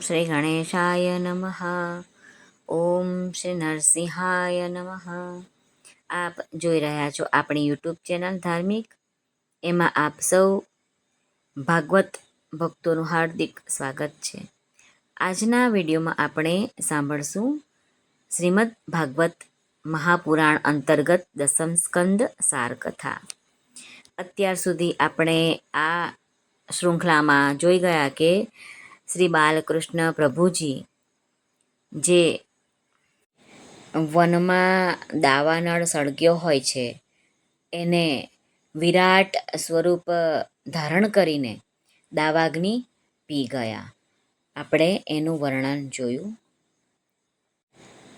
શ્રી ગણેશાય નમઃ ઓમ શ્રી નરસિંહાય નમઃ આપ જોઈ રહ્યા છો આપણી યુટ્યુબ ચેનલ ધાર્મિક। એમાં આપ સૌ ભાગવત ભક્તોનું હાર્દિક સ્વાગત છે. આજના વિડીયોમાં આપણે સાંભળશું શ્રીમદ ભાગવત મહાપુરાણ અંતર્ગત દસમ સ્કંદ સારકથા. અત્યાર સુધી આપણે આ શૃંખલામાં જોઈ ગયા કે શ્રી બાલકૃષ્ણ પ્રભુજી, જે વનમાં દાવાનળ સળગ્યો હોય છે, એને વિરાટ સ્વરૂપ ધારણ કરીને દાવાગ્નિ પી ગયા. આપણે એનું વર્ણન જોયું.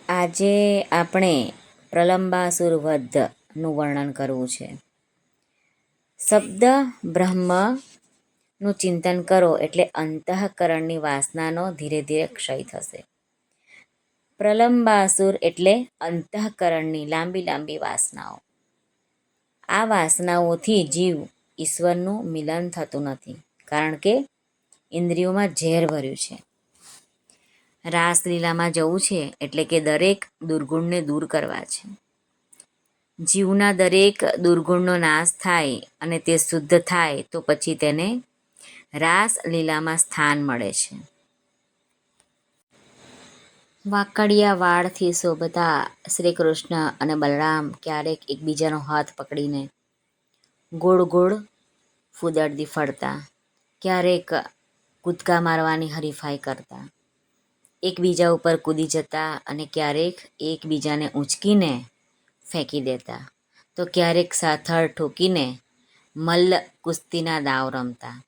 આજે આપણે પ્રલંબાસુર વધનું વર્ણન કરવું છે. શબ્દ બ્રહ્મ નું ચિંતન કરો એટલે અંતઃકરણની વાસનાનો ધીરે ધીરે ક્ષય થશે. પ્રલંબાસુર એટલે અંતઃકરણની લાંબી લાંબી વાસનાઓ. આ વાસનાઓથી જીવ ઈશ્વરનું મિલન થતું નથી, કારણ કે ઇન્દ્રિયોમાં ઝેર ભર્યું છે. રાસલીલામાં જવું છે એટલે કે દરેક દુર્ગુણને દૂર કરવા છે. જીવના દરેક દુર્ગુણનો નાશ થાય અને તે શુદ્ધ થાય તો પછી તેને રાસલીલામાં સ્થાન મળે છે. વાકડિયા વાળથી શોભતા શ્રી કૃષ્ણ અને બલરામ ક્યારેક એકબીજાનો હાથ પકડીને ગોળ ગોળ ફૂદડદી ફરતા, ક્યારેક કૂદકા મારવાની હરીફાઈ કરતા. એકબીજા ઉપર કૂદી જતા અને ક્યારેક એકબીજાને ઊંચકીને ફેંકી દેતા. તો ક્યારેક સાથળ ઠોકીને મલ્લ કુસ્તીના દાવ રમતા.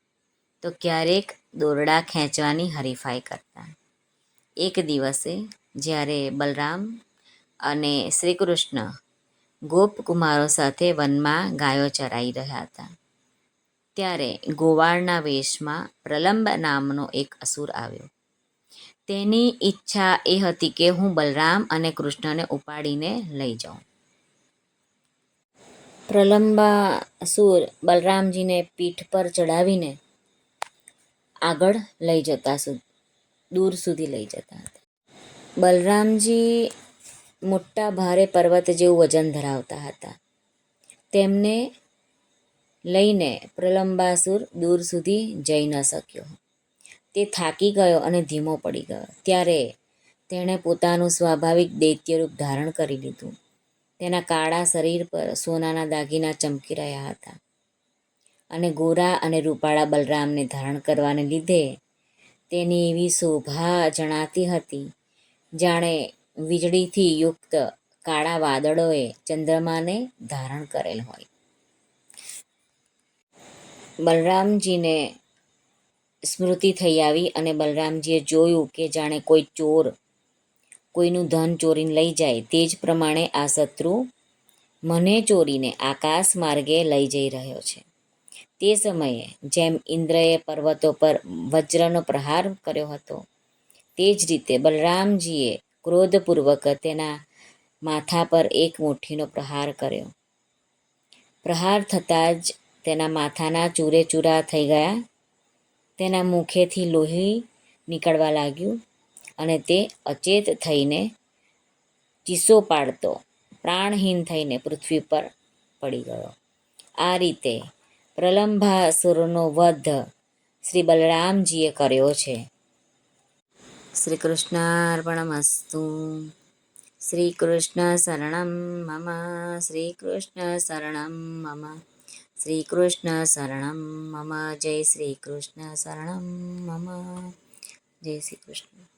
તો ક્યારેક દોરડા ખેંચવાની હરીફાઈ કરતા. એક દિવસે જ્યારે બલરામ અને શ્રી કૃષ્ણ ગોપકુમારો સાથે વનમાં ગાયો ચરાઈ રહ્યા હતા, ત્યારે ગોવાળના વેશમાં પ્રલંબ નામનો એક અસુર આવ્યો. તેની ઈચ્છા એ હતી કે હું બલરામ અને કૃષ્ણને ઉપાડીને લઈ જાઉં. પ્રલંબા અસુર બલરામજીને પીઠ પર ચડાવીને આગળ લઈ જતા દૂર સુધી લઈ જતા હતા. બલરામજી મોટા ભારે પર્વત જેવું વજન ધરાવતા હતા. તેમને લઈને પ્રલંબાસુર દૂર સુધી જઈ ન શક્યો. તે થાકી ગયો અને ધીમો પડી ગયો. ત્યારે તેણે પોતાનું સ્વાભાવિક દૈત્યરૂપ ધારણ કરી લીધું. તેના કાળા શરીર પર સોનાના દાગીના ચમકી રહ્યા હતા. અને ગોરા અને રૂપાળા બલરામને ધારણ કરવાને લીધે તેની એવી શોભા જણાતી હતી. જાણે વીજળીથી યુક્ત કાળા વાદળોએ ચંદ્રમાને ધારણ કરેલ હોય. બલરામજીને સ્મૃતિ થઈ આવી અને બલરામજીએ જોયું કે જાણે કોઈ ચોર કોઈનું ધન ચોરીને લઈ જાય તે જ પ્રમાણે આ શત્રુ મને ચોરીને આકાશ માર્ગે લઈ જઈ રહ્યો છે. તે સમયે જેમ ઇન્દ્રએ પર્વતો પર વજ્રનો પ્રહાર કર્યો હતો, તે જ રીતે બલરામજીએ ક્રોધપૂર્વક તેના માથા પર એક મુઠ્ઠીનો પ્રહાર કર્યો. પ્રહાર થતાં જ તેના માથાના ચૂરે ચૂરા થઈ ગયા. તેના મુખેથી લોહી નીકળવા લાગ્યું અને તે અચેત થઈને ચીસો પાડતો, પ્રાણહીન થઈને પૃથ્વી પર પડી ગયો. આ રીતે પ્રલંભાસુરનો વધ શ્રી બલરામજીએ કર્યો છે. શ્રી કૃષ્ણાર્પણમસ્તુ. શ્રી કૃષ્ણ શરણમ મમ. શ્રી કૃષ્ણ શરણમ મમ. શ્રી કૃષ્ણ શરણમ મમ. જય શ્રી કૃષ્ણ શરણમ મમ. જય શ્રી કૃષ્ણ.